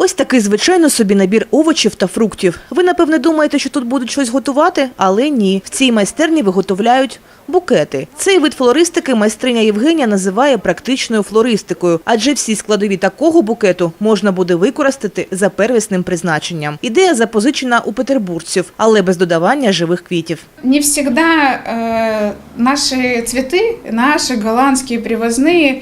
Ось такий звичайно собі набір овочів та фруктів. Ви напевне думаєте, що тут будуть щось готувати, але ні. В цій майстерні виготовляють букети. Цей вид флористики майстриня Євгенія називає практичною флористикою, адже всі складові такого букету можна буде використати за первісним призначенням. Ідея запозичена у петербуржців, але без додавання живих квітів. Не всегда э, наши цветы, наши голландские привозные, э,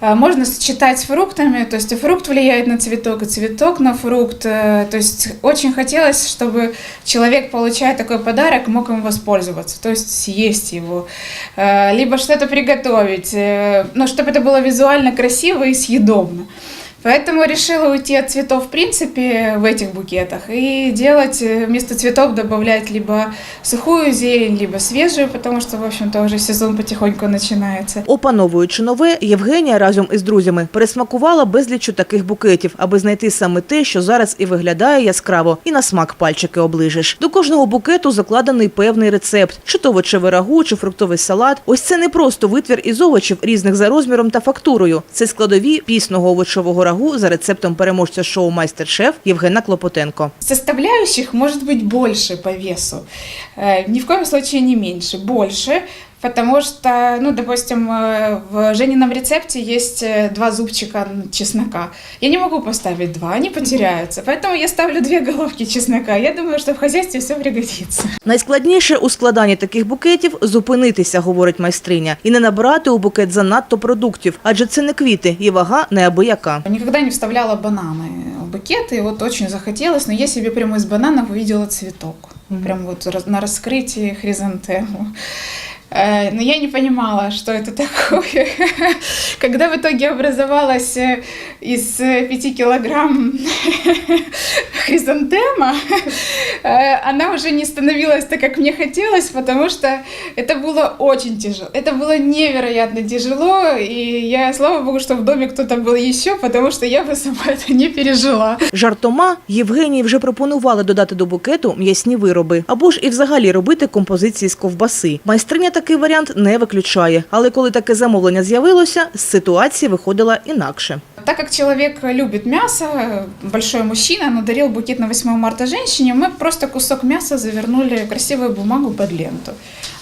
можно сочетать с фруктами. То есть и фрукт влияет на цветок, и цветок на фрукт. Э, то есть очень хотелось, чтобы человек, получая такой подарок, мог им воспользоваться, то есть съесть его, э, либо что-то приготовить, э, но чтобы это было визуально красиво и съедобно. Поэтому решила уйти от цветов в принципе в этих букетах и делать э, вместо цветов добавлять либо сухую зелень, либо свежую, потому что, в общем-то, уже сезон потихоньку начинается. Опановуючи нове, Євгенія разом із друзями пересмакувала безлічу таких букетів, аби знайти саме те, що зараз і виглядає яскраво, і на смак пальчики оближеш. До кожного букету закладений певний рецепт: чи то овочеве рагу, чи фруктовий салат. Ось це не просто витвір із овочів різних за розміром та фактурою. Це складові пісного овочевого рагу за рецептом переможця шоу Майстер-шеф Євгена Клопотенко. Составляющих може бути більше по весу, ні в коем случае не менше. больше, потому что, ну, допустим, э, в Женином рецепте есть э, два зубчика чеснока. Я не могу поставить два, они потеряются, поэтому я ставлю две головки чеснока. Я думаю, что в хозяйстве все пригодится. Найскладніше у складанні таких букетів зупинитися, говорить майстриня, і не набирати у букет занадто продуктів, адже це не квіти і вага неабияка. Никогда не вставляла бананы в букеты, и вот очень захотелось, но я себе прямо из бананов увидела цветок. Прям вот раз- на раскрытии хризантему. Э, Но я не понимала, что это такое. Когда в итоге образовалась э, из э, 5 килограмм хризантема, э, она уже не становилась так, как мне хотелось, потому что это было очень тяжело. Это было невероятно тяжело, и я, слава богу, что в доме кто-то был еще, потому что я бы сама это не пережила. Жартома Євгенії вже пропонували додати до букету м'ясні вироби або ж і взагалі робити композиції з ковбаси. Майстриня такий варіант не виключає, але коли таке замовлення з'явилося, з ситуації виходила інакше. Так как человек любит мясо, большой мужчина, но дарил букет на 8 марта женщине, мы просто кусок мяса завернули в красивую бумагу под ленту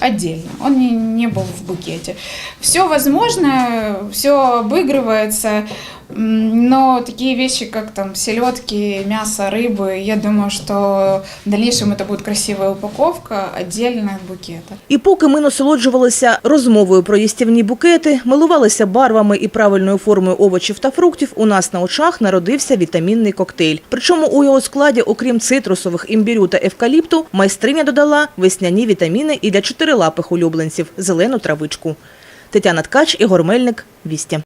отдельно. Он не, не был в букете. Все возможно, все обыгрывается, м, но такие вещи, как там селедки, мясо, рыбы, я думаю, что в дальнейшем это будет красивая упаковка отдельно от букета. І поки ми насолоджувалися розмовою про їстівні букети, милувалися барвами і правильною формою овочів та фруктів, у нас на очах народився вітамінний коктейль. Причому у його складі, окрім цитрусових, імбірю та евкаліпту, майстриня додала весняні вітаміни і для чотирилапих улюбленців – зелену травичку. Тетяна Ткач, Ігор Мельник, Вісті.